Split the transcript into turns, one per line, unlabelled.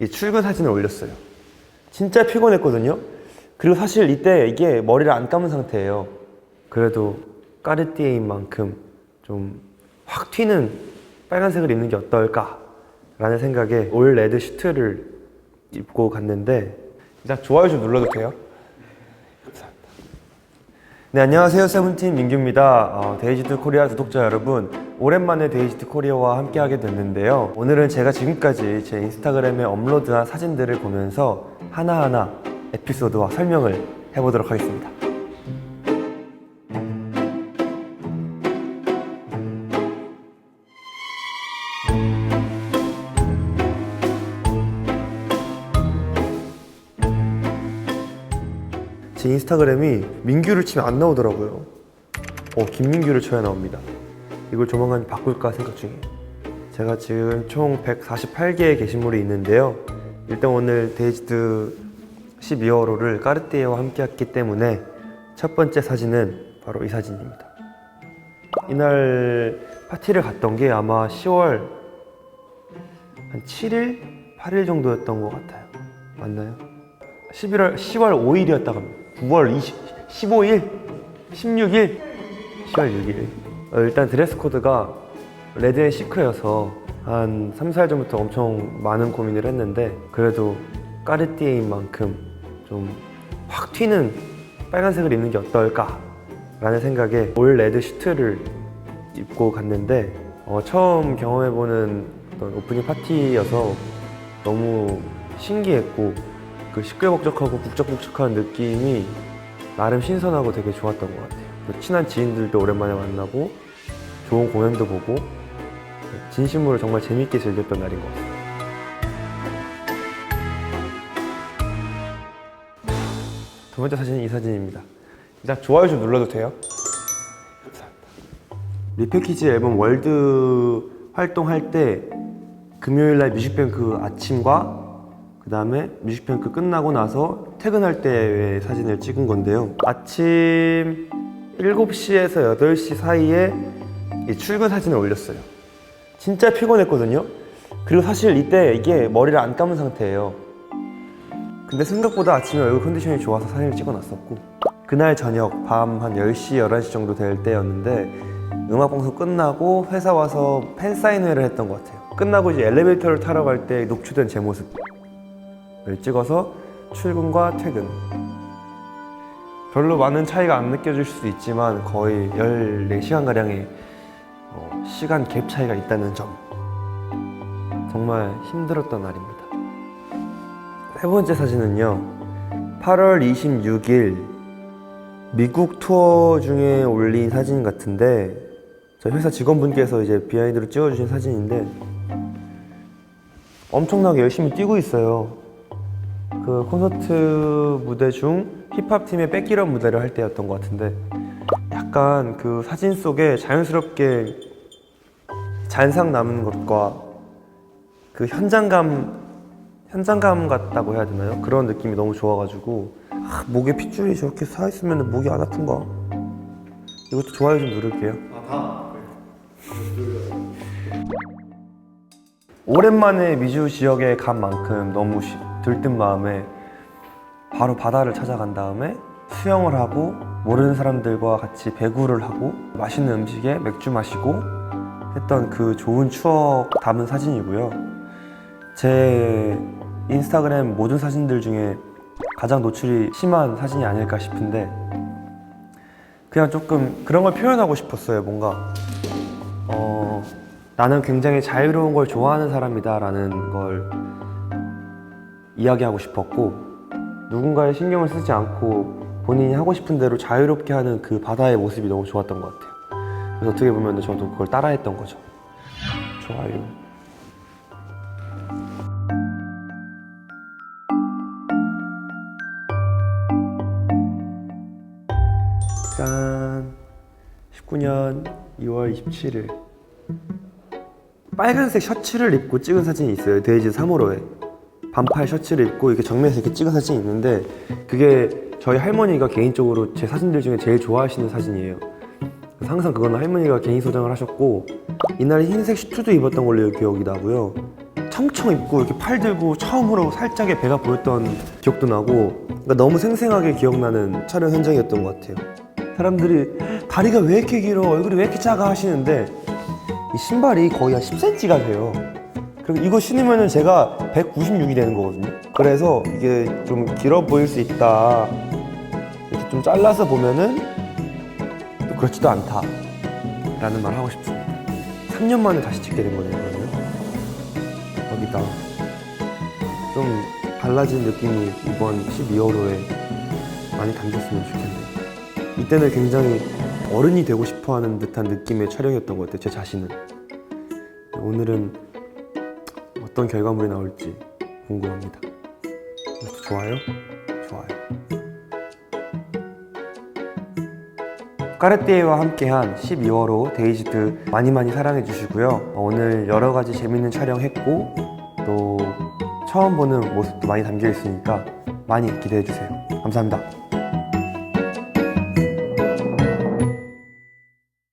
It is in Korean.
이 출근 사진을 올렸어요. 진짜 피곤했거든요. 그리고 사실 이때 이게 머리를 안 감은 상태예요. 그래도 까르띠에인 만큼 좀 확 튀는 빨간색을 입는 게 어떨까라는 생각에 올 레드 슈트를 입고 갔는데
일단 좋아요 좀 눌러도 돼요?
네 안녕하세요 세븐틴 민규입니다 어, 데이지트 코리아 구독자 여러분 오랜만에 데이지트 코리아와 함께 하게 됐는데요 오늘은 제가 지금까지 제 인스타그램에 업로드한 사진들을 보면서 하나하나 에피소드와 설명을 해보도록 하겠습니다 제 인스타그램이 민규를 치면 안 나오더라고요. 어, 김민규를 쳐야 나옵니다. 이걸 조만간 바꿀까 생각 중이에요. 제가 지금 총 148개의 게시물이 있는데요. 일단 오늘 데이지드 12월호를 까르띠에와 함께 했기 때문에 첫 번째 사진은 바로 이 사진입니다. 이날 파티를 갔던 게 아마 10월 한 7일, 8일 정도였던 것 같아요. 맞나요? 11월 10월 5일이었다가 9월 20, 15일, 16일, 10월 6일. 어, 일단 드레스 코드가 레드 앤 시크여서 한 3, 4일 전부터 엄청 많은 고민을 했는데 그래도 까르띠에인 만큼 좀 확 튀는 빨간색을 입는 게 어떨까 라는 생각에 올 레드 슈트를 입고 갔는데 어, 처음 경험해보는 어떤 오프닝 파티여서 너무 신기했고 그 시끌벅적하고 북적북적한 느낌이 나름 신선하고 되게 좋았던 것 같아요. 또 친한 지인들도 오랜만에 만나고 좋은 공연도 보고 진심으로 정말 재밌게 즐겼던 날인 것 같아요. 두 번째 사진은 이 사진입니다.
일단 좋아요 좀 눌러도 돼요?
리패키지 앨범 월드 활동할 때 금요일 날 뮤직뱅크 아침과 그 다음에 뮤직뱅크 끝나고 나서 퇴근할 때의 사진을 찍은 건데요. 아침 7시에서 8시 사이에 이 출근 사진을 올렸어요. 진짜 피곤했거든요. 그리고 사실 이때 이게 머리를 안 감은 상태예요. 근데 생각보다 아침에 얼굴 컨디션이 좋아서 사진을 찍어놨었고 그날 저녁 밤 한 10시, 11시 정도 될 때였는데 음악방송 끝나고 회사 와서 팬사인회를 했던 것 같아요 끝나고 이제 엘리베이터를 타러 갈 때 녹취된 제 모습을 찍어서 출근과 퇴근 별로 많은 차이가 안 느껴질 수도 있지만 거의 14시간가량의 어, 시간 갭 차이가 있다는 점 정말 힘들었던 날입니다 세 번째 사진은요. 8월 26일 미국 투어 중에 올린 사진 같은데 저희 회사 직원분께서 이제 비하인드로 찍어주신 사진인데 엄청나게 열심히 뛰고 있어요. 그 콘서트 무대 중 힙합 팀의 백기런 무대를 할 때였던 것 같은데 약간 그 사진 속에 자연스럽게 잔상 남은 것과 그 현장감 현장감 같다고 해야 되나요? 그런 느낌이 너무 좋아가지고 아, 목에 핏줄이 저렇게 사 있으면 목이 안 아픈가? 이것도 좋아요 좀 누를게요. 오랜만에 미주 지역에 간 만큼 너무 시- 들뜬 마음에 바로 바다를 찾아간 다음에 수영을 하고 모르는 사람들과 같이 배구를 하고 맛있는 음식에 맥주 마시고 했던 그 좋은 추억 담은 사진이고요. 제 인스타그램 모든 사진들 중에 가장 노출이 심한 사진이 아닐까 싶은데 그냥 조금 그런 걸 표현하고 싶었어요. 뭔가 어, 나는 굉장히 자유로운 걸 좋아하는 사람이다라는 걸 이야기하고 싶었고 누군가의 신경을 쓰지 않고 본인이 하고 싶은 대로 자유롭게 하는 그 바다의 모습이 너무 좋았던 것 같아요. 그래서 어떻게 보면 저도 그걸 따라했던 거죠. 좋아요. 짠. 19년 2월 27일. 빨간색 셔츠를 입고 찍은 사진이 있어요. 데이지 3호로에. 반팔 셔츠를 입고 이렇게 정면에서 이렇게 찍은 사진이 있는데 그게 저희 할머니가 개인적으로 제 사진들 중에 제일 좋아하시는 사진이에요. 항상 그거는 할머니가 개인 소장을 하셨고 이날 흰색 슈트도 입었던 걸로 기억이 나고요. 청청 입고 이렇게 팔 들고 처음으로 살짝의 배가 보였던 기억도 나고 그러니까 너무 생생하게 기억나는 촬영 현장이었던 것 같아요. 사람들이 다리가 왜 이렇게 길어 얼굴이 왜 이렇게 작아 하시는데 이 신발이 거의 한 10cm가 돼요. 그리고 이거 신으면은 제가 196이 되는 거거든요. 그래서 이게 좀 길어 보일 수 있다. 이렇게 좀 잘라서 보면은 또 그렇지도 않다. 라는 말 하고 싶습니다. 3년 만에 다시 찍게 된 거네요, 그러면. 여기다. 좀 달라진 느낌이 이번 12월호에 많이 담겼으면 좋겠네요. 이때는 굉장히 어른이 되고 싶어 하는 듯한 느낌의 촬영이었던 것 같아요, 제 자신은. 오늘은 어떤 결과물이 나올지 궁금합니다. 좋아요? 좋아요. 까르띠에와 함께한 12월호 데이지드 많이 많이 사랑해 주시고요. 오늘 여러 가지 재밌는 촬영했고 또 처음 보는 모습도 많이 담겨 있으니까 많이 기대해 주세요. 감사합니다.